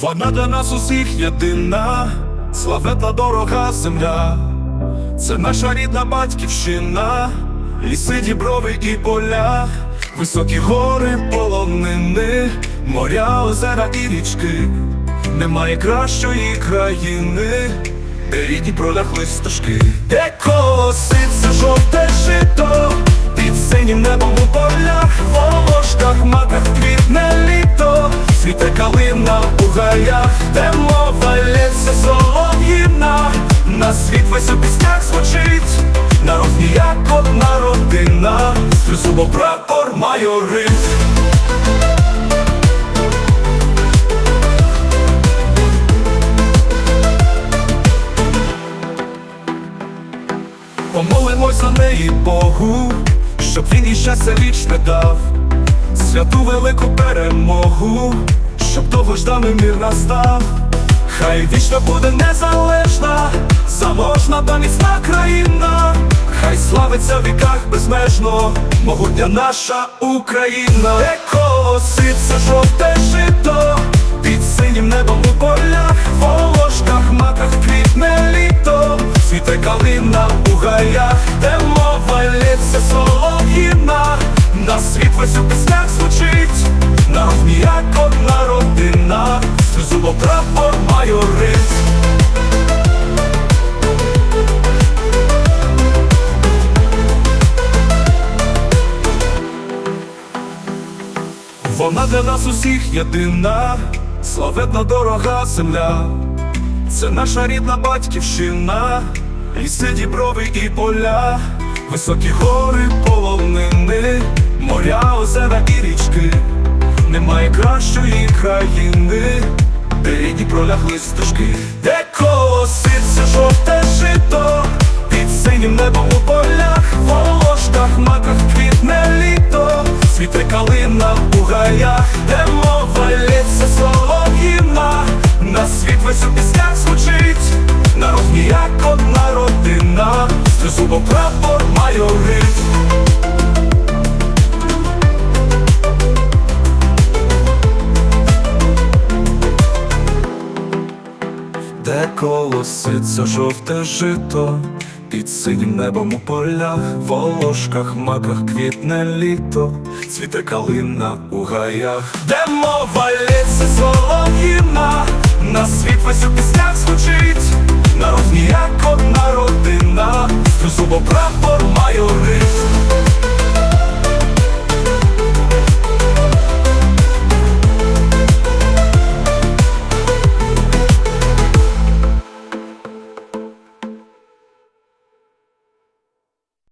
Вона для нас усіх єдина, славетна дорога земля, це наша рідна батьківщина, ліси, діброви і поля, високі гори, полонини, моря, озера і річки. Немає кращої країни, де рідні пролягли стежки. Де колоситься жовте жито, під синім небом у полях, волошках, маках квітне літо, світе калина у гаях, де мова лється солов'їна, на світ весь у піснях звучить, народ ніяк одна родина, Тризубо прапор майорить. Помолимось за неї Богу, щоб він їй щастя вічне дав, святу велику перемогу, довгожданий мир настав, хай вічно буде незалежна, заможна та міцна країна, хай славиться в віках безмежно, могутня наша Україна, де колоситься жовте жито, під синім небом у полях, Вона для нас усіх єдина, славетна дорога земля, це наша рідна батьківщина, ліси, діброви і поля, високі гори, полонини, моря, озера і річки. Немає кращої країни, де пролягли стежки, де колоситься жовте жито, під синім небом у полях, волошках, маках квітне літо, світе калина у гаях, де мова лється солов'їна, на світ весь у піснях звучить, народ ніяк одна родина, зубо прапор майорить. Де колоситься жовте жито, під синім небом у полях, волошках, маках квітне літо, цвіте калина у гаях, де мова лється